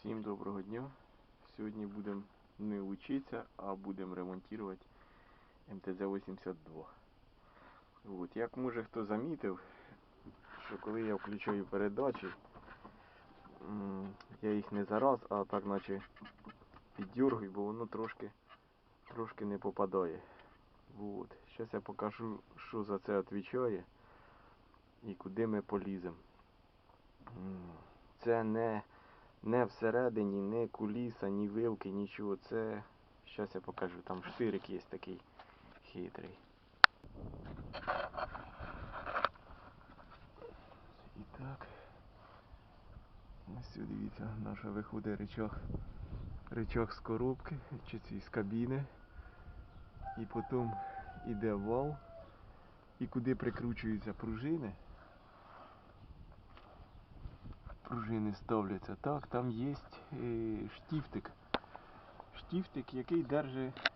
Всім доброго дня. Сьогодні будемо не вчитися, а будемо ремонтувати МТЗ-82. От. Як може хто замітив, що коли я включаю передачі, я їх не зараз, а так наче піддергую, бо воно трошки, трошки не попадає. От. Зараз я покажу, що за це відповідає і куди ми поліземо. Це не не всередині, не куліса, ні вилки, нічого. Це. Щас я покажу. Там штирик є такий хитрий. І так. Ось дивіться, наша виходить речах. Речах з коробки, чи ці з кабіни. І потім іде вал. І куди прикручуються пружини. Пружини ставляться. Так, там є е, штифтик. Штифтик, який держить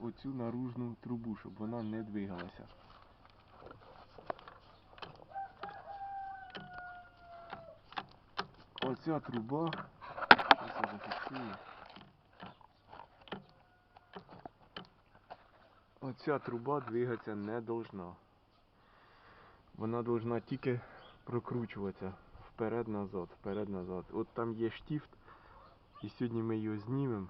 оцю наружну трубу, щоб вона не двигалася. Оця труба, зараз я зафіксую. Оця труба двигатися не должна. Вона должна тільки прокручуватися вперед-назад, вперед-назад. От там є штифт, і сьогодні ми його знімемо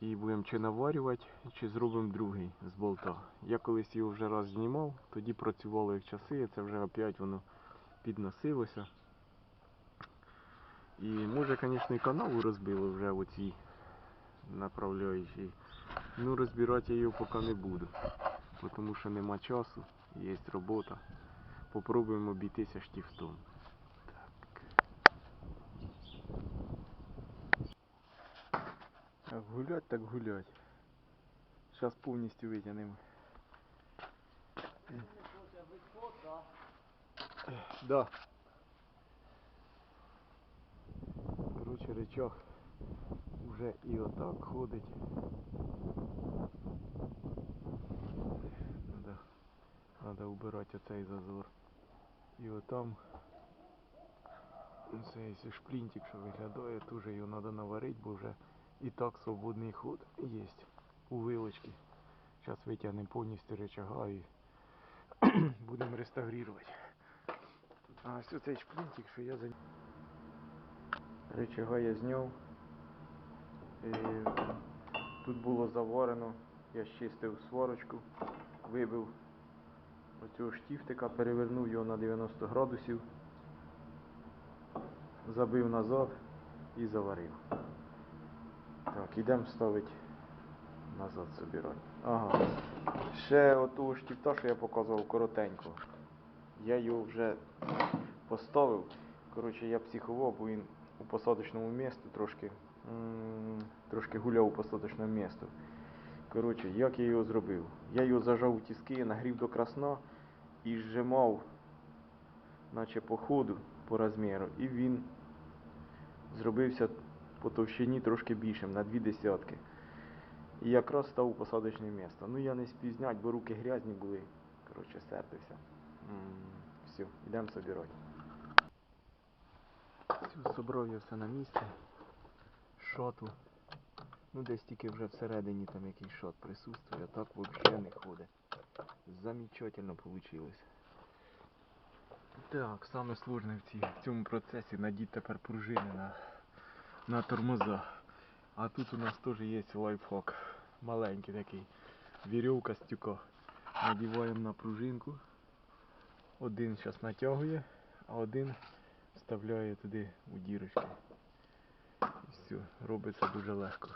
і будемо чи наварювати, чи зробимо другий з болта. Я колись його вже раз знімав, тоді працювало як часи, це вже опять воно підносилося. І може, звісно, і канаву розбило вже в оцій направляючій. Ну, розбирати я його поки не буду, тому що нема часу, є робота. Попробуємо обійтися штифтом. Так, гулять так гулять. Зараз повністю витягнемо. Да. Коротше, речах вже і отак ходить. Надо, надо убирати оцей зазор. І отам цей шплінтик, що виглядає, теж його треба наварити, бо вже і так свободний ход є у вилочки. Зараз витягнемо повністю рычага і будемо реставрувати. А ось цей шплінтик, що я за Рычага я зняв. Тут було заварено, я щистив сварочку, вибив оцього штифтика, перевернув його на 90 градусів, забив назад і заварив. Так, ідемо ставити назад собирати. Ага. Ще оту штифта, що я показував коротенько. Я його вже поставив. Коротше, я психував, бо він у посадочному місту трошки трошки гуляв у посадочному місту. Коротше, як я його зробив? Я його зажав у тіски, нагрів до красна і зжимав, наче по ходу, по розміру, і він зробився по товщині трошки більшим, на дві десятки. І якраз став у посадочне місце. Ну я не спізнять, бо руки грязні були. Коротше, сердився. Все, йдемо собирати. Все, собрав я все на місці. Шоту. Ну десь тільки вже всередині там якийсь шот присутствує, а так взагалі не ходить. Замечательно вийшло. Так, саме сложне в, цій, в цьому процесі надіть тепер пружини на, на тормоза. А тут у нас теж є лайфхак. Маленький такий. Вірьовка стюко. Надіваємо на пружинку. Один зараз натягує, а один вставляє туди у дірочки. І все, робиться дуже легко.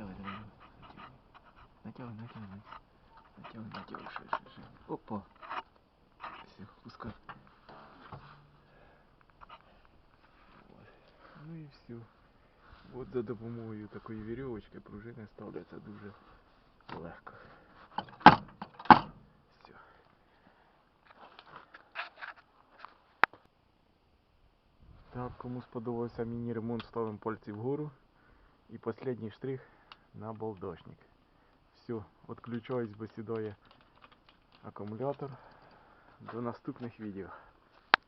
Давай, давай. Натягуй, натягуй. Натягуй, натягуй, ще, ще, ще. Опа. Все, пускай. Вот. Ну і все. От за допомогою такої вірьовочки пружини ставляться дуже легко. Все. Так, кому сподобався міні-ремонт, ставимо пальці вгору. І останній штрих На балдошник. Все, відключаюсь, бо сідає акумулятор. До наступних відео.